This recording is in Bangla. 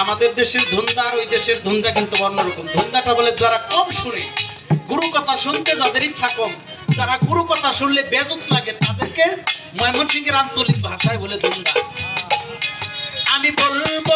আমাদের দেশের ধুন্দা আর ওই দেশের ধুন্দা কিন্তু অন্যরকম। ধুন্দাটা বলে যারা কম শুনে, গুরু কথা শুনতে যাদের ইচ্ছা কম যারা গুরু কথা শুনলে বেজত লাগে, তাদেরকে ময়মনসিংহের আঞ্চলিক ভাষায় বলে ধুন্দা। আমি বলব